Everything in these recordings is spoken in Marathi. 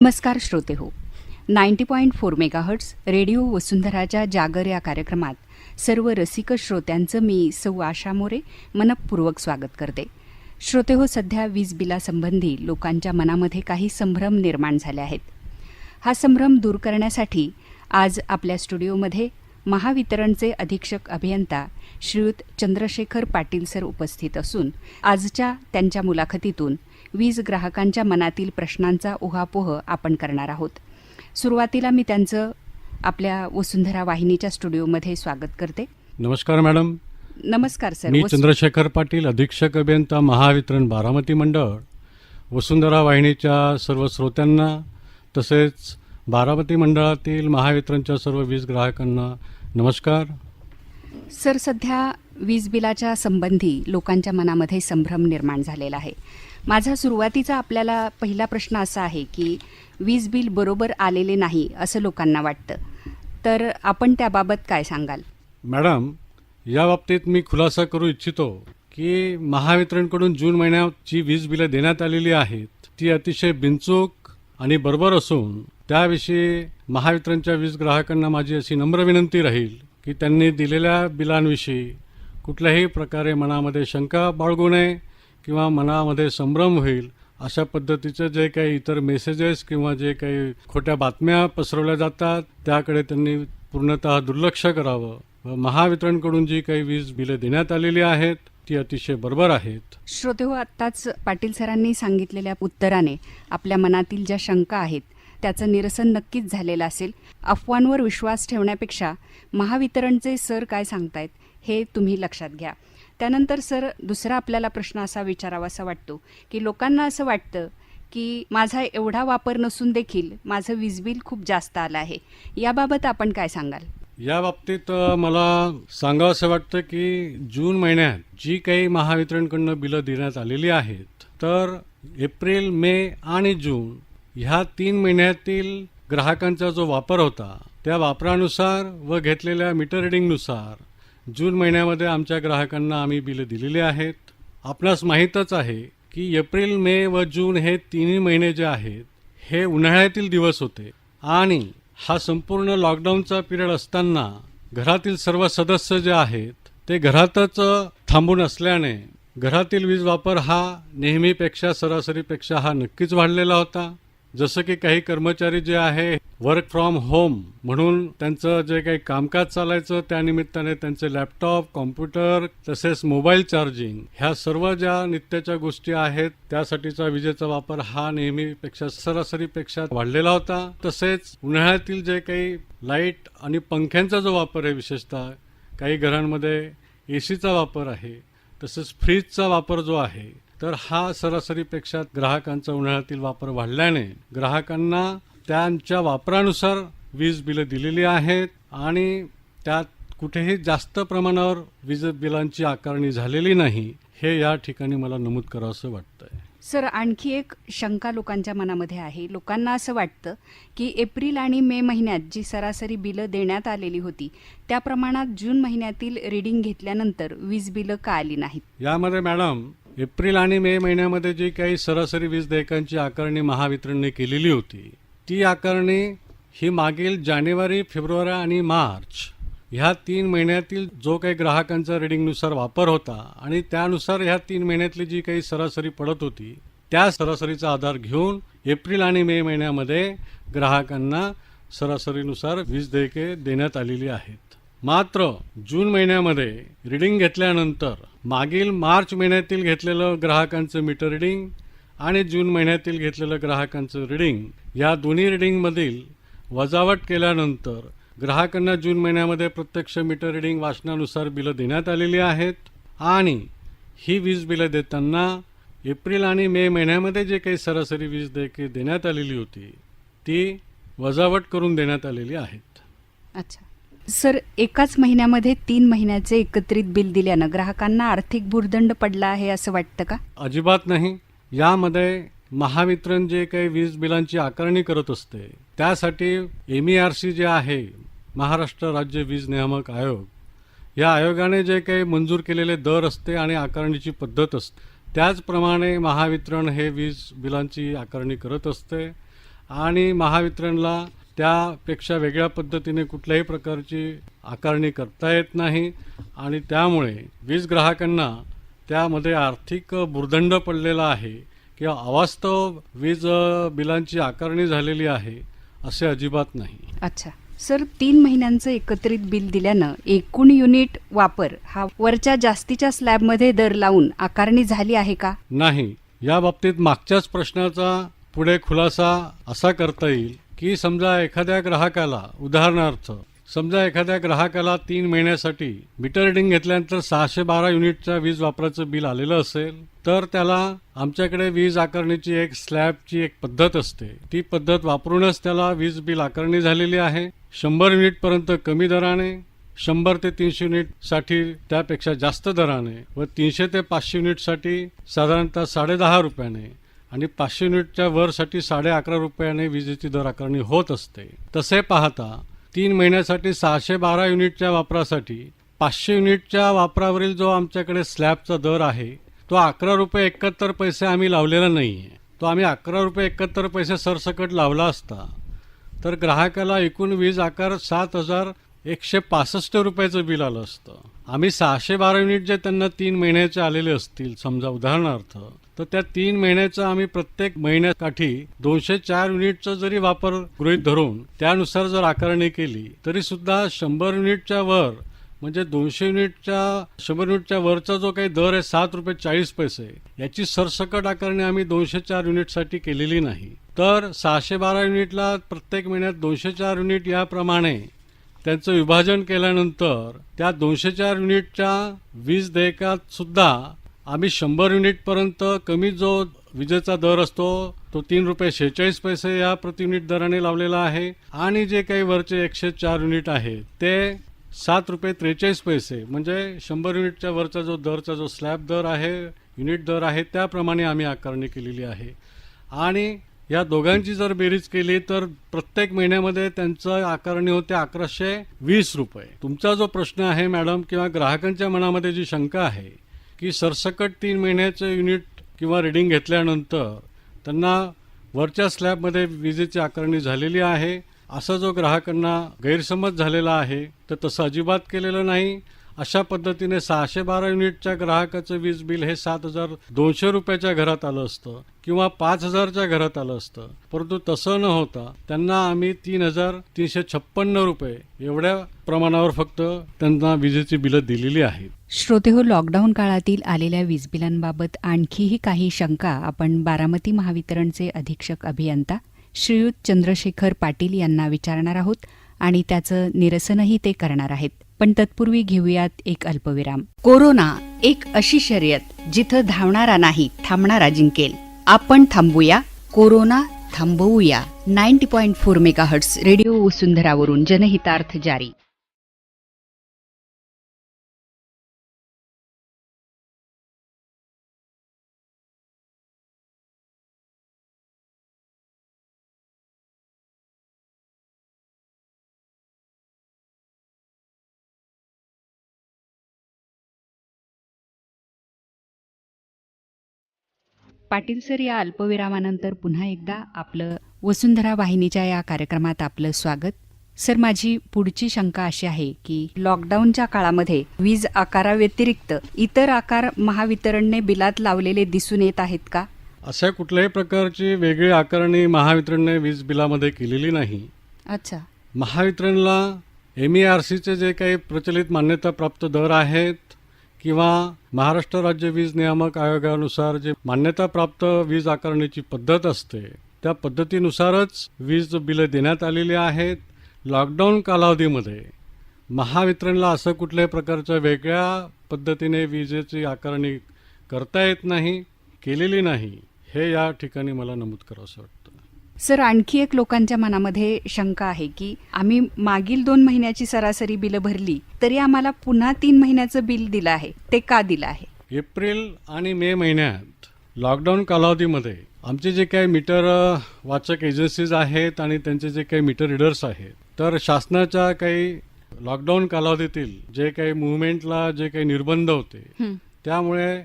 नमस्कार श्रोते हो. Ninety point four megahertz radio वसुंधराच्या जागर या कार्यक्रमात सर्व रसिक श्रोत्यांचं मी सौ आशा मोरे मनपूर्वक स्वागत करते. श्रोते हो सध्या वीज बिलासंबंधी लोकांच्या मनामध्ये काही संभ्रम निर्माण झाले आहेत. हा संभ्रम दूर करण्यासाठी आज आपल्या स्टुडिओमध्ये महावितरणचे अधीक्षक अभियंता श्रीयुत चंद्रशेखर पाटील सर उपस्थित असून आजच्या त्यांच्या मुलाखतीतून वीज ग्राहकांच्या मनातील प्रश्नांचा उहापोह आपण करणार आहोत. सुरुवातीला मी त्यांचं आपल्या वसुंधरा वाहिनीच्या स्टुडिओमध्ये स्वागत करते. नमस्कार मॅडम. नमस्कार सर. मी चंद्रशेखर पाटील अधीक्षक अभियंता महावितरण बारामती मंडळ. वसुंधरा वाहिनीच्या सर्व श्रोत्यांना तसेच बारामती मंडळातील महावितरणच्या सर्व वीज ग्राहकांना नमस्कार. सर सध्या वीज बिलाच्या संबंधी लोकांच्या मनामध्ये संभ्रम निर्माण झालेला आहे. माझा सुरुवातीचा आपल्याला पहिला प्रश्न असा आहे की वीज बिल बरोबर आलेले नाही असं लोकांना वाटतं. तर आपण त्याबाबत काय सांगाल? मॅडम या बाबतीत मी खुलासा करू इच्छितो की महावितरणकडून जून महिन्यात जी वीज बिलं देण्यात आलेली आहेत ती अतिशय बिनचूक आणि बरोबर असून त्याविषयी महावितरणच्या वीज ग्राहकांना माझी अशी नम्र विनंती राहील की त्यांनी दिलेल्या बिलांविषयी कुठल्याही प्रकारे मनामध्ये शंका बाळगू नये. किंवा मनामध्ये संभ्रम होईल अशा पद्धतीचे जे काही इतर मेसेजेस किंवा जे काही खोट्या बातम्या पसरवल्या जातात त्याकडे त्यांनी पूर्णतः दुर्लक्ष करावं. महावितरणकडून जी काही वीज बिलं देण्यात आलेली आहेत ती अतिशय बरोबर आहेत. श्रोते हो आत्ताच पाटील सरांनी सांगितलेल्या उत्तराने आपल्या मनातील ज्या शंका आहेत त्याचं निरसन नक्कीच झालेलं असेल. अफवांवर विश्वास ठेवण्यापेक्षा महावितरणचे सर काय सांगतायत हे तुम्ही लक्षात घ्या. त्यानंतर सर दुसरा आपल्याला प्रश्न असा विचारावासा वाटतो की लोकांना असं वाटतं की माझा एवढा वापर नसून देखील माझं वीज बिल खूप जास्त आलं आहे. याबाबत आपण काय सांगाल? या बाबतीत मला मला सांगावंसं वाटतं की जून महिन्यात जी काही महावितरणकडनं बिलं देण्यात आलेली आहेत तर एप्रिल मे आणि जून ह्या तीन महिन्यातील ग्राहकांचा जो वापर होता त्या वापरानुसार व घेतलेल्या मीटर रिडिंगनुसार जून महिन्यामध्ये आमच्या ग्राहकांना आम्ही बिलं दिलेली आहेत. आपणास माहीतच आहे की एप्रिल मे व जून हे तिन्ही महिने जे आहेत हे उन्हाळ्यातील दिवस होते. आणि हा संपूर्ण लॉकडाऊनचा पिरियड असताना घरातील सर्व सदस्य जे आहेत ते घरातच थांबून असल्याने घरातील वीज वापर हा नेहमीपेक्षा सरासरीपेक्षा हा नक्कीच वाढलेला होता. जसं की काही कर्मचारी जे आहे वर्क फ्रॉम होम म्हणून त्यांचं जे काही कामकाज चालायचं त्यानिमित्ताने त्यांचे लॅपटॉप कॉम्प्युटर तसेच मोबाईल चार्जिंग ह्या सर्व ज्या नित्याच्या गोष्टी आहेत त्यासाठीचा विजेचा वापर हा नेहमीपेक्षा सरासरीपेक्षा वाढलेला होता. तसेच उन्हाळ्यातील जे काही लाइट आणि पंख्यांचा जो वापर आहे विशेषतः काही घरांमध्ये ए सीचा वापर आहे तसेच फ्रीजचा वापर जो आहे तर हा सरासरीपेक्षा ग्राहकांचा उन्हाळ्यातील वापर वाढल्याने ग्राहकांना त्यांच्या वापरानुसार वीज बिलं दिलेली आहेत आणि त्यात कुठेही जास्त प्रमाणावर वीज बिलांची आकारणी झालेली नाही हे या ठिकाणी मला नमूद करावंसं वाटतंय. सर आणखी एक शंका लोकांच्या मनामध्ये आहे. लोकांना असं वाटतं की एप्रिल आणि मे महिन्यात जी सरासरी बिलं देण्यात आलेली होती त्या प्रमाणात जून महिन्यातील रीडिंग घेतल्यानंतर वीज बिलं का आली नाहीत? यामध्ये मॅडम एप्रिल आणि मे महिन्यामध्ये जी काही सरासरी वीज देयकांची आकारणी महावितरणने केलेली होती ती आकारणी ही मागील जानेवारी फेब्रुवारी आणि मार्च ह्या तीन महिन्यातील जो काही ग्राहकांचा रिडिंगनुसार वापर होता आणि त्यानुसार ह्या तीन महिन्यातली जी काही सरासरी पडत होती त्या सरासरीचा आधार घेऊन एप्रिल आणि मे महिन्यामध्ये ग्राहकांना सरासरीनुसार वीज देयके देण्यात आलेली आहेत. मात्र जून महिन्यामध्ये रिडिंग घेतल्यानंतर मागील मार्च महिन्यातील घेतलेलं ग्राहकांचं मीटर रिडिंग आणि जून महिन्यातील घेतलेलं ग्राहकांचं रिडिंग या दोन्ही रिडिंगमधील वजावट केल्यानंतर ग्राहकांना जून महिन्यामध्ये प्रत्यक्ष मीटर रिडिंग वाचनानुसार बिलं देण्यात आलेली आहेत आणि ही वीज बिलं देताना एप्रिल आणि मे महिन्यामध्ये जे काही सरासरी वीज देयके देण्यात आलेली होती ती वजावट करून देण्यात आलेली आहेत. अच्छा. सर एकाच महिन्यामध्ये तीन महिन्याचे एकत्रित बिल दिल्यानं ग्राहकांना आर्थिक भूर्दंड पडला आहे असं वाटतं का? अजिबात नाही. यामध्ये महावितरण जे काही वीज बिलांची आकारणी करत असते त्यासाठी एम ई आर सी जे आहे महाराष्ट्र राज्य वीज नियामक आयोग या आयोगाने जे काही मंजूर केलेले दर असते आणि आकारणीची पद्धत असते त्याचप्रमाणे महावितरण हे वीज बिलांची आकारणी करत असते आणि महावितरणला त्यापेक्षा वेगळ्या पद्धतीने कुठल्याही प्रकारची आकारणी करता येत नाही. आणि त्यामुळे वीज ग्राहकांना त्यामध्ये आर्थिक भुर्दंड पडलेला आहे किंवा अवास्तव वीज बिलांची आकारणी झालेली आहे असे अजिबात नाही. अच्छा. सर तीन महिन्यांचं एकत्रित बिल दिल्यानं एकूण युनिट वापर हा वरच्या जास्तीच्या स्लॅबमध्ये दर लावून आकारणी झाली आहे का? नाही. या बाबतीत मागच्याच प्रश्नाचा पुढे खुलासा असा करता येईल की समजा एखाद्या ग्राहकाला उदाहरणार्थ समजा एखाद्या ग्राहकाला तीन महिन्यासाठी मीटर रिडिंग घेतल्यानंतर सहाशे बारा युनिटच्या वीज वापराचं बिल आलेलं असेल तर त्याला आमच्याकडे वीज आकारणीची एक स्लॅबची एक पद्धत असते. ती पद्धत वापरूनच त्याला वीज बिल आकारणी झालेली आहे. शंभर युनिटपर्यंत कमी दराने शंभर ते तीनशे युनिटसाठी त्यापेक्षा जास्त दराने व तीनशे ते पाचशे युनिटसाठी साधारणतः साडेदहा रुपयाने आणि पाचशे युनिटच्या वरसाठी साडे अकरा रुपयाने विजेची दर आकारणी होत असते. तसे पाहता तीन महिन्यासाठी सहाशे बारा युनिटच्या वापरासाठी पाचशे युनिटच्या वापरावरील जो आमच्याकडे स्लॅबचा दर आहे तो अकरा रुपये एकाहत्तर पैसे आम्ही लावलेला नाही आहे तो आम्ही अकरा रुपये एकाहत्तर पैसे सरसकट लावला असता तर ग्राहकाला एकूण वीज आकार सात हजार एकशे पासष्ट रुपयाचं बिल आलं असतं. आम्ही सहाशे बारा युनिट जे त्यांना तीन महिन्याचे आलेले असतील समजा उदाहरणार्थ तर त्या तीन महिन्याचं आम्ही प्रत्येक महिन्याकाठी दोनशे चार युनिटचा जरी वापर गृहीत धरून त्यानुसार जर आकारणी केली तरी सुद्धा शंभर युनिटच्या वर म्हणजे दोनशे युनिटच्या शंभर युनिटच्या वरचा जो काही दर आहे सात रुपये चाळीस पैसे याची सरसकट आकारणी आम्ही दोनशे चार युनिटसाठी केलेली नाही. तर सहाशे बारा युनिटला प्रत्येक महिन्यात दोनशे चार युनिट याप्रमाणे त्यांचं विभाजन केल्यानंतर त्या दोनशे चार युनिटच्या वीज देयकात सुद्धा आम्ही शंभर युनिटपर्यंत कमी जो विजेचा दर असतो तो तीन रुपये शेहेचाळीस पैसे या प्रति युनिट दराने लावलेला आहे. आणि जे काही वरचे एकशे चार युनिट आहे ते सात रुपये त्रेचाळीस पैसे म्हणजे शंभर युनिटच्या वरचा जो दरचा जो स्लॅब दर आहे युनिट दर आहे त्याप्रमाणे आम्ही आकारणी केलेली आहे. आणि या दोघांची जर बेरीज केली तर प्रत्येक महिन्यामध्ये त्यांचं आकारणी होते अकराशे वीस रुपये. तुमचा जो प्रश्न आहे मॅडम किंवा ग्राहकांच्या मनामध्ये जी शंका आहे की सरसकट तीन महिन्याचं युनिट किंवा रिडिंग घेतल्यानंतर त्यांना वरच्या स्लॅबमध्ये विजेची आकारणी झालेली आहे. असा जो ग्राहकांना गैरसमज झालेला आहे तर तसं अजिबात केलेलं नाही. अशा पद्धतीने सहाशे बारा युनिटच्या ग्राहकाचं वीज बिल हे सात हजार दोनशे रुपयाच्या घरात आलं असतं किंवा पाच हजारच्या घरात आलं असतं. परंतु तसं न होता त्यांना आम्ही तीन हजार तीनशे छप्पन्न रुपये एवढ्या प्रमाणावर फक्त त्यांना विजेची बिलं दिलेली आहेत. श्रोते हो लॉकडाऊन काळातील आलेल्या वीज बिलांबाबत आणखीही काही शंका आपण बारामती महावितरणचे अधीक्षक अभियंता श्रीयुत चंद्रशेखर पाटील यांना विचारणार आहोत आणि त्याचं निरसनही ते करणार आहेत. पण तत्पूर्वी घेऊयात एक अल्पविराम. कोरोना एक अशी शर्यत जिथं धावणारा नाही थांबणारा जिंकेल. आपण थांबूया कोरोना थांबवूया. Ninety point four mega hertz radio वसुंधरावरून जनहितार्थ जारी. पाटील सर या अल्पविरामानंतर पुन्हा एकदा आपलं वसुंधरा वाहिनीच्या या कार्यक्रमात आपलं स्वागत. सर माझी पुढची शंका अशी आहे की लॉकडाऊनच्या काळामध्ये वीज आकाराव्यतिरिक्त इतर आकार महावितरणने बिलात लावलेले दिसून येत आहेत का? अशा कुठल्याही प्रकारची वेगळी आकारणी महावितरणने वीज बिलामध्ये केलेली नाही. अच्छा. महावितरणला एम ई आर सीचे जे काही प्रचलित मान्यताप्राप्त दर आहेत किंवा महाराष्ट्र राज्य वीज नियामक आयोगानुसार जे मान्यताप्राप्त वीज आकारणीची पद्धत असते त्या पद्धतीनुसारच वीज बिलं देण्यात आलेली आहेत. लॉकडाऊन कालावधीमध्ये महावितरणला असं कुठल्याही प्रकारच्या वेगळ्या पद्धतीने विजेची आकारणी करता येत नाही केलेली नाही हे या ठिकाणी मला नमूद करावंसं वाटतं सर आणखी एक लोकांच्या मनामध्ये शंका आहे की आम्ही मागील दोन महिन्याची सरासरी बिलं भरली तरी आम्हाला पुन्हा तीन महिन्याचं बिल दिलं आहे ते का दिलं आहे एप्रिल आणि मे महिन्यात लॉकडाऊन कालावधीमध्ये आमचे जे काही मीटर वाचक एजन्सीज आहेत आणि त्यांचे जे काही मीटर रिडर्स आहेत तर शासनाच्या काही लॉकडाऊन कालावधीतील जे काही मुवमेंटला जे काही निर्बंध होते. त्यामुळे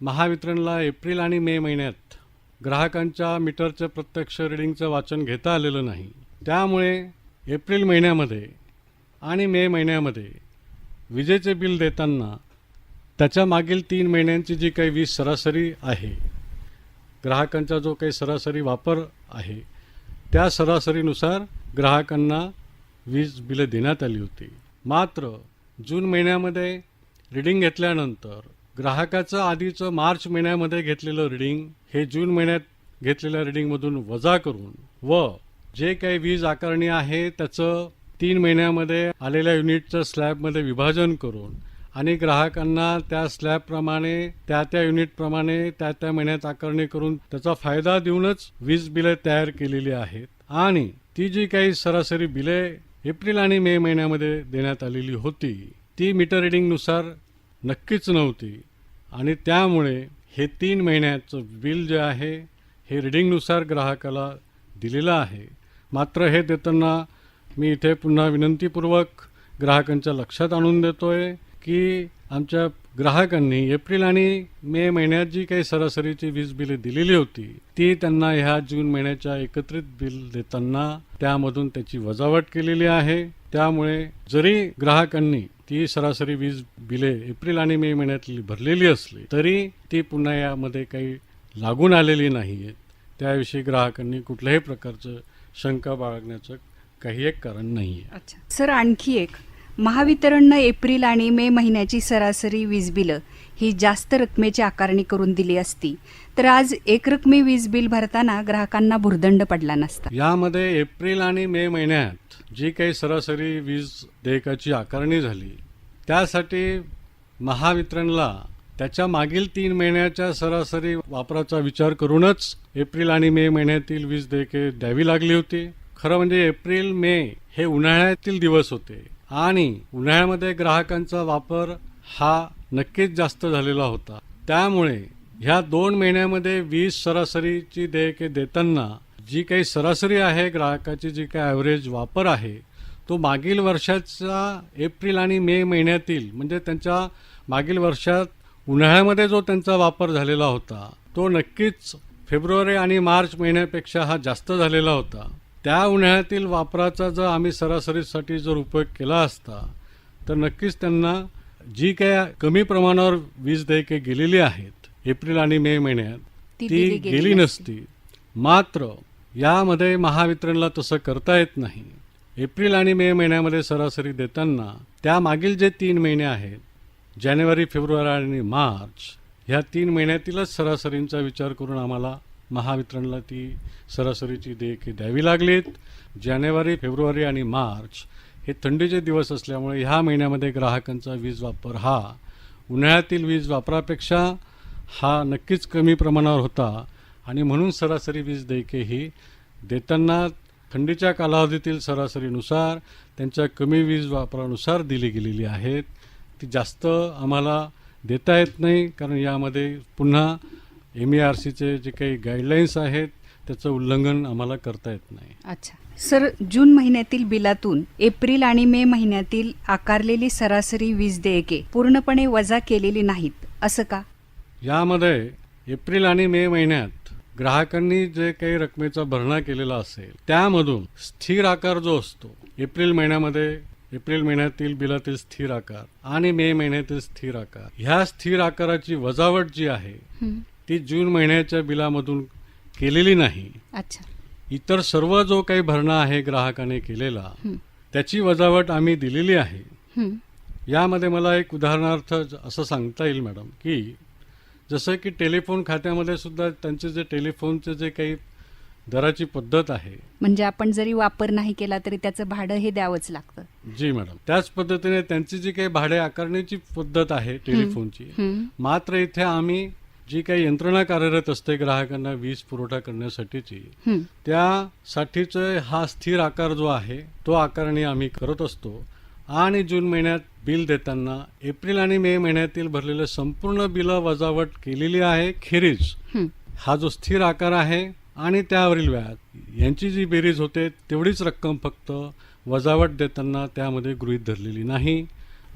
महावितरणला एप्रिल आणि मे महिन्यात ग्राहकांच्या मीटरचं प्रत्यक्ष रिडिंगचं वाचन घेता आलेलं नाही. त्यामुळे एप्रिल महिन्यामध्ये आणि मे महिन्यामध्ये विजेचे बिल देताना त्याच्या मागील तीन महिन्यांची जी काही वीज सरासरी आहे ग्राहकांचा जो काही सरासरी वापर आहे त्या सरासरीनुसार ग्राहकांना वीज बिलं देण्यात आली होती. मात्र जून महिन्यामध्ये रिडिंग घेतल्यानंतर ग्राहकाचं आधीचं मार्च महिन्यामध्ये घेतलेलं रिडिंग हे जून महिन्यात घेतलेल्या रिडिंगमधून वजा करून व जे काही वीज आकारणी आहे त्याचं तीन महिन्यामध्ये आलेल्या युनिटचं स्लॅबमध्ये विभाजन करून आणि ग्राहकांना त्या स्लॅबप्रमाणे त्या त्या युनिटप्रमाणे त्या त्या महिन्यात आकारणी करून त्याचा फायदा देऊनच वीज बिले तयार केलेली आहेत. आणि ती जी काही सरासरी बिले एप्रिल आणि मे महिन्यामध्ये देण्यात आलेली होती ती मीटर रिडिंगनुसार नक्कीच नव्हती. आणि त्यामुळे हे तीन महिन्याचं बिल जे आहे हे रिडिंगनुसार ग्राहकाला दिलेलं आहे. मात्र हे देताना मी इथे पुन्हा विनंतीपूर्वक ग्राहकांच्या लक्षात आणून देतो आहे की आमच्या ग्राहकांनी एप्रिल आणि मे महिन्यात जी काही सरासरीची वीज बिले दिलेली होती ती त्यांना ह्या जून महिन्याच्या एकत्रित बिल देताना त्यामधून त्याची वजावट केलेली आहे. त्यामुळे जरी ग्राहकांनी ती सरासरी वीज बिले एप्रिल आणि मे महिन्यातली भरलेली असली तरी ती पुन्हा यामध्ये काही लागून आलेली नाही आहेत त्याविषयी ग्राहकांनी कुठल्याही प्रकारचं शंका बाळगण्याचं काही एक कारण नाही आहे अच्छा. सर आणखी एक. महावितरणनं एप्रिल आणि मे महिन्याची सरासरी वीज बिलं ही जास्त रकमेची आकारणी करून दिली असती तर आज एक रकमी वीज बिल भरताना ग्राहकांना भुर्दंड पडला नसता. यामध्ये एप्रिल आणि मे महिन्यात जी काही सरासरी वीज देयकाची आकारणी झाली त्यासाठी महावितरणला त्याच्या मागील तीन महिन्याच्या सरासरी वापराचा विचार करूनच एप्रिल आणि मे महिन्यातील वीज देयके द्यावी लागली होती. खरं म्हणजे एप्रिल मे हे उन्हाळ्यातील दिवस होते आणि उन्हाळ्यामध्ये ग्राहकांचा वापर हा नक्कीच जास्त झालेला होता. त्यामुळे ह्या दोन महिन्यामध्ये वीज सरासरीची देयके देताना जी काही सरासरी आहे ग्राहकाची जी काही ॲव्हरेज वापर आहे तो मागील वर्षाचा एप्रिल आणि मे महिन्यातील म्हणजे त्यांच्या मागील वर्षात उन्हाळ्यामध्ये जो त्यांचा वापर झालेला होता तो नक्कीच फेब्रुवारी आणि मार्च महिन्यापेक्षा हा जास्त झालेला होता त्या उन्हाळ्यातील वापराचा जर आम्ही सरासरीसाठी जर उपयोग केला असता तर नक्कीच त्यांना जी काही कमी प्रमाणावर वीज देयके गेलेली आहेत एप्रिल आणि मे महिन्यात ती गेली. नसती मात्र यामध्ये महावितरणला तसं करता येत नाही. एप्रिल आणि मे महिन्यामध्ये सरासरी देताना त्या मागील जे तीन महिने आहेत जानेवारी फेब्रुवारी आणि मार्च ह्या तीन महिन्यातीलच सरासरींचा विचार करून आम्हाला महावितरणला ती सरासरीची देयके द्यावी लागलीत. जानेवारी फेब्रुवारी आणि मार्च हे थंडीचे दिवस असल्यामुळे ह्या महिन्यामध्ये ग्राहकांचा वीज वापर हा उन्हाळ्यातील वीज वापरापेक्षा हा नक्कीच कमी प्रमाणावर होता. आणि म्हणून सरासरी वीज देयके ही देताना थंडीच्या कालावधीतील सरासरीनुसार त्यांच्या कमी वीज वापरानुसार दिली गेलेली आहेत. ती जास्त आम्हाला देता येत नाही कारण यामध्ये पुन्हा एम ई आर सीचे जे काही गाईडलाईन्स आहेत त्याचं उल्लंघन आम्हाला करता येत नाही. अच्छा. सर जून महिन्यातील बिलातून एप्रिल आणि मे महिन्यातील आकारलेली सरासरी वीज देयके पूर्णपणे वजा केलेली नाहीत असं का? यामध्ये एप्रिल आणि मे महिन्यात ग्राहकांनी जे काही रकमेचा भरणा केलेला असेल त्यामधून स्थिर आकार जो असतो एप्रिल महिन्यामध्ये एप्रिल महिन्यातील बिलातील स्थिर आकार आणि मे महिन्यातील स्थिर आकार ह्या स्थिर आकाराची वजावट जी आहे ती जून महिन्याच्या बिलामधून केलेली नाही. अच्छा. इतर सर्व जो काही भरणा आहे ग्राहकाने केलेला त्याची वजावट आम्ही दिलेली आहे. यामध्ये मला एक उदाहरणार्थ असं सांगता येईल मॅडम की जसं की टेलिफोन खात्यामध्ये सुद्धा त्यांचे जे टेलिफोनचे जे काही दराची पद्धत आहे. म्हणजे आपण जरी वापर नाही केला तरी त्याचं भाडं हे द्यावंच लागतं. जी मॅडम त्याच पद्धतीने त्यांची जी काही भाडे आकारण्याची पद्धत आहे टेलिफोनची मात्र इथे आम्ही जी काही यंत्रणा कार्यरत असते ग्राहकांना वीज पुरवठा करण्यासाठीची त्यासाठीचा हा स्थिर आकार जो आहे तो आकारणी आम्ही करत असतो. आणि जून महिन्यात बिल देताना एप्रिल आणि मे महिन्यातील भरलेलं संपूर्ण बिलं वजावट केलेली आहे खेरीज. हं. जो स्थिर आकार आहे आणि त्यावरील व्याज यांची जी बेरीज होते तेवढीच रक्कम फक्त वजावट देताना त्यामध्ये गृहीत धरलेली नाही.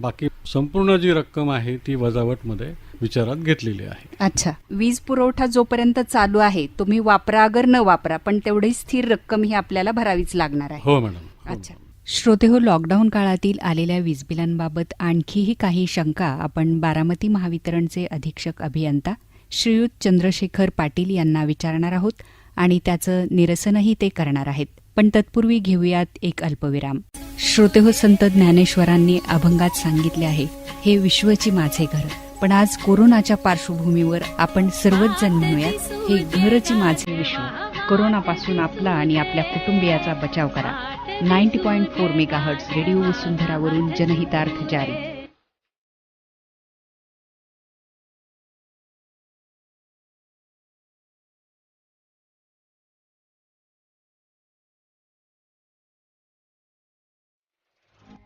बाकी संपूर्ण जी रक्कम आहे ती वजावटमध्ये विचारात घेतलेली आहे. अच्छा. वीज पुरवठा जोपर्यंत चालू आहे तुम्ही वापरा अगर न वापरा पण तेवढी स्थिर रक्कम ही आपल्याला भरावीच लागणार आहे. हो मॅडम. हो. अच्छा. श्रोते हो लॉकडाऊन काळातील आलेल्या वीजबिलांबाबत आणखीही काही शंका आपण बारामती महावितरणचे अधीक्षक अभियंता श्रीयुत चंद्रशेखर पाटील यांना विचारणार आहोत आणि त्याचं निरसनही ते करणार आहेत. पण तत्पूर्वी घेऊयात एक अल्पविराम. श्रोते हो संत ज्ञानेश्वरांनी अभंगात सांगितले आहे हे विश्वची माझे घर. पण आज कोरोनाच्या पार्श्वभूमीवर आपण सर्वच जण म्हणूया हे घरची माझे विश्व. कोरोनापासून आपला आणि आपल्या कुटुंबियाचा बचाव करा. Ninety point four mega hertz radio वसुंधरावरून जनहितार्थ जारी.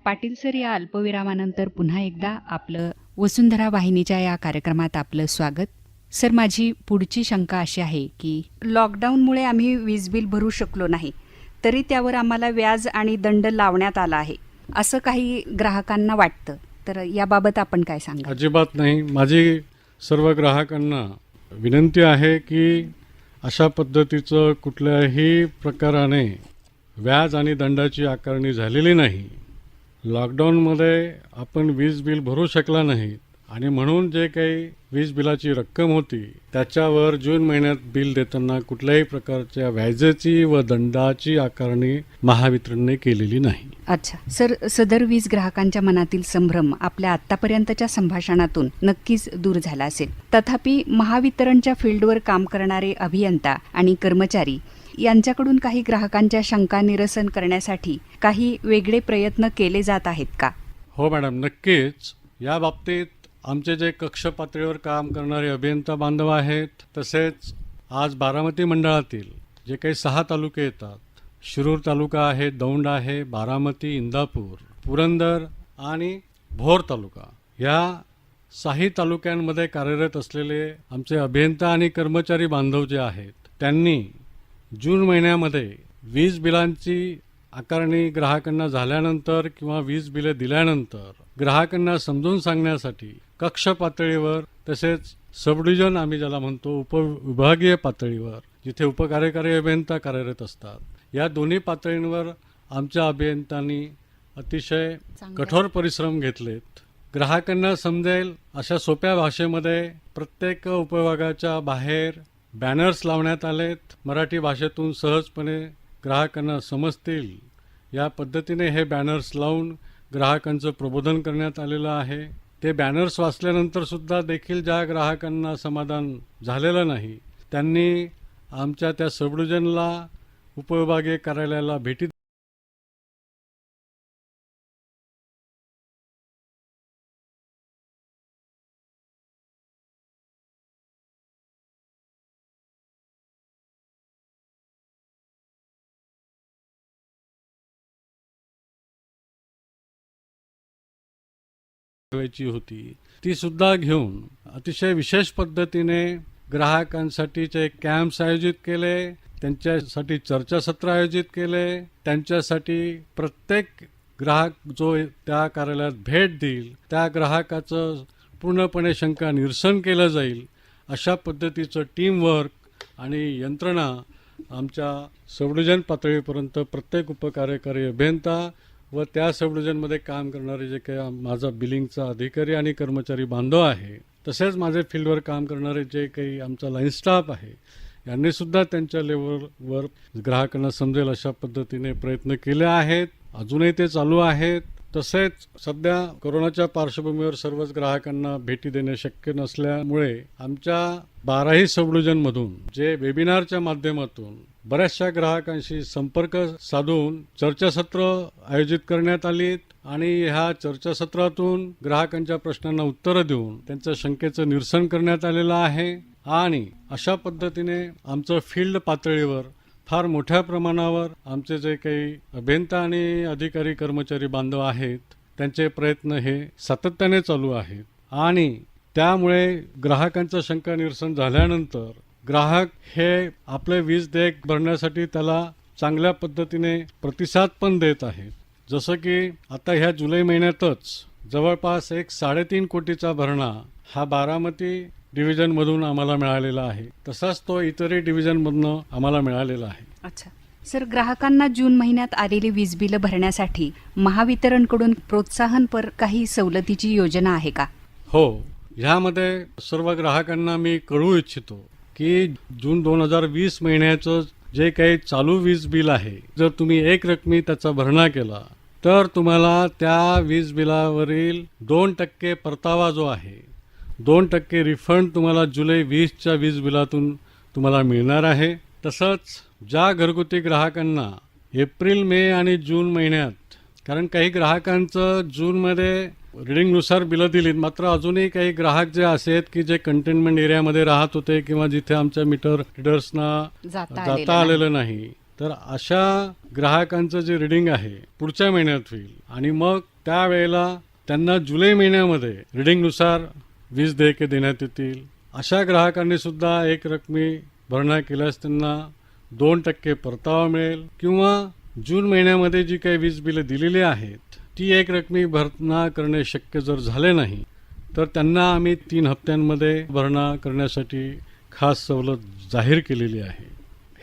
पाटील सर या अल्पविरामानंतर पुन्हा एकदा आपलं वसुंधरा वाहिनीच्या या कार्यक्रमात आपलं स्वागत. सर माझी पुढची शंका अशी आहे की लॉकडाऊनमुळे आम्ही वीज बिल भरू शकलो नाही. तरी त्यावर आम्हाला व्याज आणि दंड लावण्यात आला आहे. असं काही ग्राहकांना वाटतं. तर याबाबत आपण काय सांगा अजिबात नाही. माझी सर्व ग्राहकांना विनंती आहे की अशा पद्धतीचं कुठल्याही प्रकाराने व्याज आणि दंडाची आकारणी झालेली नाही. लॉकडाऊनमध्ये आपण वीज बिल भरू शकला नाही. आणि म्हणून जे काही वीज बिलाची रक्कम होती त्याच्यावर जून महिन्यात बिल देताना कुठल्याही प्रकारच्या व्याजाची व दंडाची आकारणी महावितरणने केलेली नाही. अच्छा. सर सदर वीज ग्राहकांच्या मनातील संभ्रम आपल्या आतापर्यंतच्या संभाषणातून नक्कीच दूर झाला असेल. तथापि महावितरणच्या फील्डवर काम करणारे अभियंता आणि कर्मचारी यांच्याकडून काही ग्राहकांच्या शंका निरसन करण्यासाठी काही वेगळे प्रयत्न केले जात आहेत का? हो मॅडम. नक्कीच. या बाबतीत आमचे जे कक्ष पातळीवर काम करणारे अभियंता बांधव आहेत तसेच आज बारामती मंडळातील जे काही सहा तालुके येतात शिरूर तालुका आहे दौंड आहे बारामती इंदापूर पुरंदर आणि भोर तालुका. या साही तालुक्यांमध्ये कार्यरत असलेले आमचे अभियंता आणि कर्मचारी बांधव जे आहेत त्यांनी जून महिन्यामध्ये वीज बिलांची आकारणी ग्राहकांना झाल्यानंतर किंवा वीज बिले दिल्यानंतर ग्राहकांना समजून सांगण्यासाठी कक्ष पातळीवर तसेच सब डिव्हिजन आम्ही ज्याला म्हणतो उपविभागीय पातळीवर जिथे उपकार्यकारी अभियंता कार्यरत असतात. या दोन्ही पातळींवर आमच्या अभियंत्यांनी अतिशय. कठोर परिश्रम घेतलेत. ग्राहकांना समजेल अशा सोप्या भाषेमध्ये प्रत्येक उपविभागाच्या बाहेर बॅनर्स लावण्यात आलेत. मराठी भाषेतून सहजपणे ग्राहकांना समजतील. या पद्धतीने हे बॅनर्स लावून ग्राहकांचं प्रबोधन करण्यात आलेलं आहे. ते बॅनर्स वाचल्यानंतर सुद्धा देखील ज्या ग्राहकांना समाधान झालेलं नाही त्यांनी आमच्या त्या सबडिव्हिजनला उपविभागीय कार्यालयाला भेटी ठेवायची होती ती सुद्धा घेऊन अतिशय विशेष पद्धतीने ग्राहकांसाठीचे कॅम्प्स आयोजित केले त्यांच्यासाठी चर्चासत्र आयोजित केले त्यांच्यासाठी प्रत्येक ग्राहक जो त्या कार्यालयात भेट देईल त्या ग्राहकाचं पूर्णपणे शंका निरसन केलं जाईल अशा पद्धतीचं टीमवर्क आणि यंत्रणा आमच्या सबडिव्हिजन पातळीपर्यंत प्रत्येक उपकार्यकारी अभियंता व त्या सबडिव्हिजनमध्ये काम करणारे जे काही माझा बिलिंगचा अधिकारी आणि कर्मचारी बांधव आहे तसेच माझे फील्डवर काम करणारे जे काही आमचा लाईन स्टाफ आहे यांनीसुद्धा त्यांच्या लेवलवर ग्राहकांना समजेल अशा पद्धतीने प्रयत्न केले आहेत. अजूनही ते चालू आहेत. तसेच सध्या कोरोनाच्या पार्श्वभूमीवर सर्वच ग्राहकांना भेटी देणे शक्य नसल्यामुळे आमच्या बाराही सबडिव्हिजनमधून जे वेबिनारच्या माध्यमातून बऱ्याचशा ग्राहकांशी संपर्क साधून चर्चासत्र आयोजित करण्यात आलीत आणि ह्या चर्चासत्रातून ग्राहकांच्या प्रश्नांना उत्तरं देऊन त्यांच्या शंकेचं निरसन करण्यात आलेलं आहे. आणि अशा पद्धतीने आमचं फील्ड पातळीवर फार मोठ्या प्रमाणावर आमचे जे काही अभियंता आणि अधिकारी कर्मचारी बांधव आहेत त्यांचे प्रयत्न हे सातत्याने चालू आहेत. आणि त्यामुळे ग्राहकांचं शंका निरसन झाल्यानंतर ग्राहक हे आपले वीज देयक भरण्यासाठी त्याला चांगल्या पद्धतीने प्रतिसाद पण देत आहेत. जसं की आता ह्या जुलै महिन्यातच जवळपास एक साडेतीन कोटीचा भरणा हा बारामती डिव्हिजनमधून आम्हाला मिळालेला आहे. तसाच तो इतरही डिव्हिजनमधनं आम्हाला मिळालेला आहे. अच्छा. सर ग्राहकांना जून महिन्यात आलेली वीज बिलं भरण्यासाठी महावितरणकडून प्रोत्साहनपर काही सवलतीची योजना आहे का? हो. ह्यामध्ये सर्व ग्राहकांना मी कळवू इच्छितो. की जून दोन हजार वीस महिन्याचं जे काही चालू वीज बिल आहे जर तुम्ही एक रकमी त्याचा भरणा केला तर तुम्हाला त्या वीज बिलावरील दोन टक्के परतावा जो आहे दोन टक्के रिफंड तुम्हाला जुलै वीसच्या वीज बिलातून तुम्हाला मिळणार आहे. तसंच ज्या घरगुती ग्राहकांना एप्रिल मे आणि जून महिन्यात कारण काही ग्राहकांचं जूनमध्ये रिडिंगनुसार बिलं दिलीत. मात्र अजूनही काही ग्राहक जे असे आहेत की जे कंटेनमेंट एरियामध्ये राहत होते किंवा जिथे आमच्या मीटर रिडर्सना जाता आलेलं जाता आलेलं नाही तर अशा ग्राहकांचं जे रिडिंग आहे पुढच्या महिन्यात होईल. आणि मग त्यावेळेला त्यांना जुलै महिन्यामध्ये रिडिंगनुसार वीज देयके देण्यात येतील. अशा ग्राहकांनी सुद्धा एक रकमी भरणा केल्यास त्यांना दोन टक्के परतावा मिळेल. किंवा जून महिन्यामध्ये जी काही वीज बिलं दिलेली आहेत ती एक रकमी भरणा करणे शक्य जर झाले नाही तर त्यांना आम्ही तीन हप्त्यांमध्ये भरणा करण्यासाठी खास सवलत जाहीर केलेली आहे.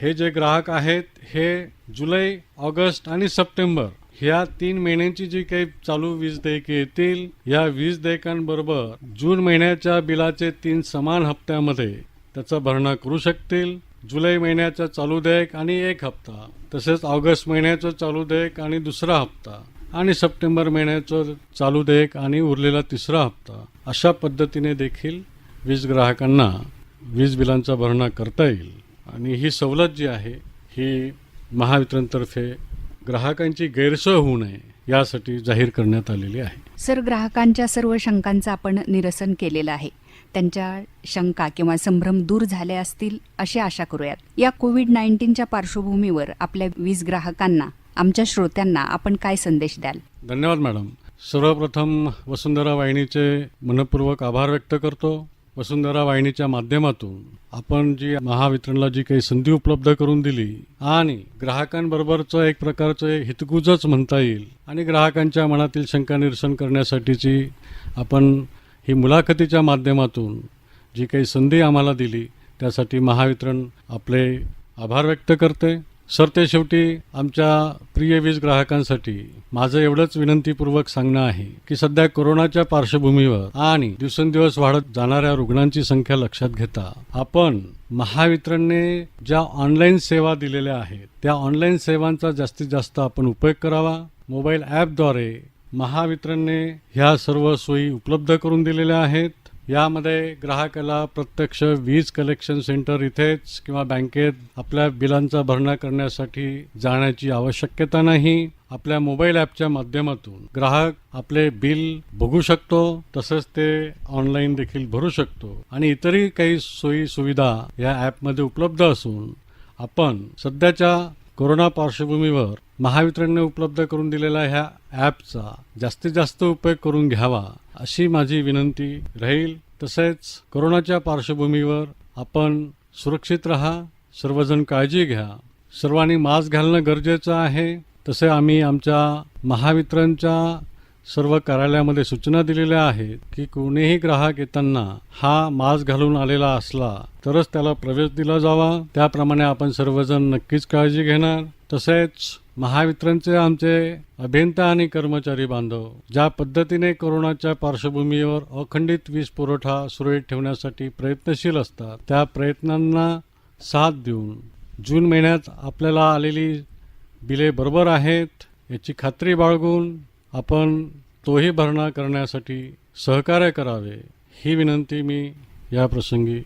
हे जे ग्राहक आहेत हे जुलै ऑगस्ट आणि सप्टेंबर ह्या तीन महिन्यांची जी काही चालू वीज देयके येतील या वीज देयकांबरोबर जून महिन्याच्या बिलाचे तीन समान हप्त्यामध्ये त्याचा भरणा करू शकतील. जुलै महिन्याचा चालू देयक आणि एक हप्ता तसेच ऑगस्ट महिन्याचं चालू देयक आणि दुसरा हप्ता. आणि सप्टेंबर महिन्याचं चालू देयक आणि उरलेला तिसरा हप्ता. अशा पद्धतीने देखील वीज ग्राहकांना वीज बिलांचा भरणा करता येईल. आणि ही सवलत जी आहे ही महावितरणतर्फे ग्राहकांची गैरसोय होऊ नये यासाठी जाहीर करण्यात आलेली आहे. सर ग्राहकांच्या सर्व शंकांचं आपण निरसन केलेलं आहे. त्यांच्या शंका किंवा संभ्रम दूर झाले असतील अशी आशा करूयात. या कोविड नाईन्टीनच्या पार्श्वभूमीवर आपल्या वीज ग्राहकांना आमच्या श्रोत्यांना आपण काय संदेश द्याल? धन्यवाद मॅडम. सर्वप्रथम वसुंधरा वाहिनीचे मनपूर्वक आभार व्यक्त करतो. वसुंधरा वाहिनीच्या माध्यमातून आपण जी महावितरणला जी काही संधी उपलब्ध करून दिली आणि ग्राहकांबरोबरचं एक प्रकारचं हितगुजच म्हणता येईल आणि ग्राहकांच्या मनातील शंका निरसन करण्यासाठीची आपण ही मुलाखतीच्या माध्यमातून जी काही संधी आम्हाला दिली त्यासाठी महावितरण आपले आभार व्यक्त करते. सरतेशेवटी आमच्या प्रिय वीज ग्राहकांसाठी माझं एवढंच विनंतीपूर्वक सांगणं आहे की सध्या कोरोनाच्या पार्श्वभूमीवर आणि दिवसेंदिवस वाढत जाणाऱ्या रुग्णांची संख्या लक्षात घेता आपण महावितरणने ज्या ऑनलाईन सेवा दिलेल्या आहेत त्या ऑनलाईन सेवांचा जास्तीत जास्त आपण उपयोग करावा. मोबाईल ॲपद्वारे महावितरणने ह्या सर्व सोयी उपलब्ध करून दिलेल्या आहेत. यामध्ये ग्राहकाला प्रत्यक्ष वीज कलेक्शन सेंटर इथेच किंवा बँकेत आपल्या बिलांचा भरणा करण्यासाठी जाण्याची आवश्यकता नाही. आपल्या मोबाईल ॲपच्या माध्यमातून ग्राहक आपले बिल बघू शकतो तसंच ते ऑनलाईन देखील भरू शकतो. आणि इतरही काही सोयी सुविधा या ॲपमध्ये उपलब्ध असून आपण सध्याच्या कोरोना पार्श्वभूमीवर महावितरणने उपलब्ध करून दिलेल्या ह्या ॲपचा जास्तीत जास्त उपयोग करून घ्यावा. अशी माझी विनंती राहील. तसेच कोरोनाच्या पार्श्वभूमीवर आपण सुरक्षित रहा सर्वजण काळजी घ्या. सर्वांनी मास्क घालणं गरजेचं आहे. तसे आम्ही आमच्या महावितरणच्या सर्व कार्यालयामध्ये सूचना दिलेल्या आहेत की कोणीही ग्राहक येताना हा मास्क घालून आलेला असला तरच त्याला प्रवेश दिला जावा. त्याप्रमाणे आपण सर्वजण नक्कीच काळजी घेणार. तसेच महावितरणचे आमचे अभियंता आणि कर्मचारी बांधव ज्या पद्धतीने कोरोनाच्या पार्श्वभूमीवर अखंडित वीज पुरवठा सुरळीत ठेवण्यासाठी प्रयत्नशील असतात त्या प्रयत्नांना साथ देऊन जून महिन्यात आपल्याला आलेली बिले बरोबर आहेत याची खात्री बाळगून आपण तोही भरणा करण्यासाठी सहकार्य करावे ही विनंती मी या प्रसंगी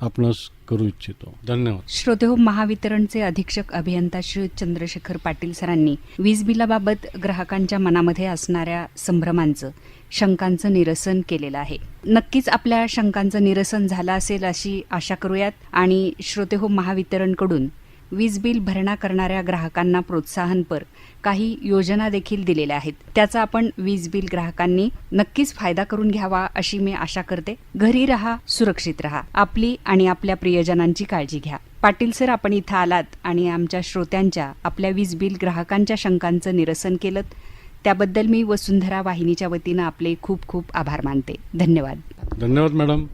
आपणास करू इच्छितो. धन्यवाद. श्रोतेहो महावितरणचे अधीक्षक अभियंता श्री चंद्रशेखर पाटील सरांनी वीज बिलाबाबत ग्राहकांच्या मनामध्ये असणाऱ्या संभ्रमांचं शंकांचं निरसन केलेलं आहे. नक्कीच आपल्या शंकांचं निरसन झालं असेल अशी आशा करूयात आणि श्रोते हो महावितरणकडून वीज बिल भरणा करणाऱ्या ग्राहकांना प्रोत्साहनपर काही योजना देखील दिलेल्या आहेत. त्याचा आपण वीज बिल ग्राहकांनी नक्कीच फायदा करून घ्यावा अशी मी आशा करते. घरी राहा सुरक्षित राहा. आपली आणि आपल्या प्रियजनांची काळजी घ्या. पाटील सर आपण इथं आलात आणि आमच्या श्रोत्यांच्या आपल्या वीज बिल ग्राहकांच्या शंकांचं निरसन केलं. त्याबद्दल मी वसुंधरा वाहिनीच्या वतीनं आपले खूप खूप आभार मानते. धन्यवाद. धन्यवाद मॅडम.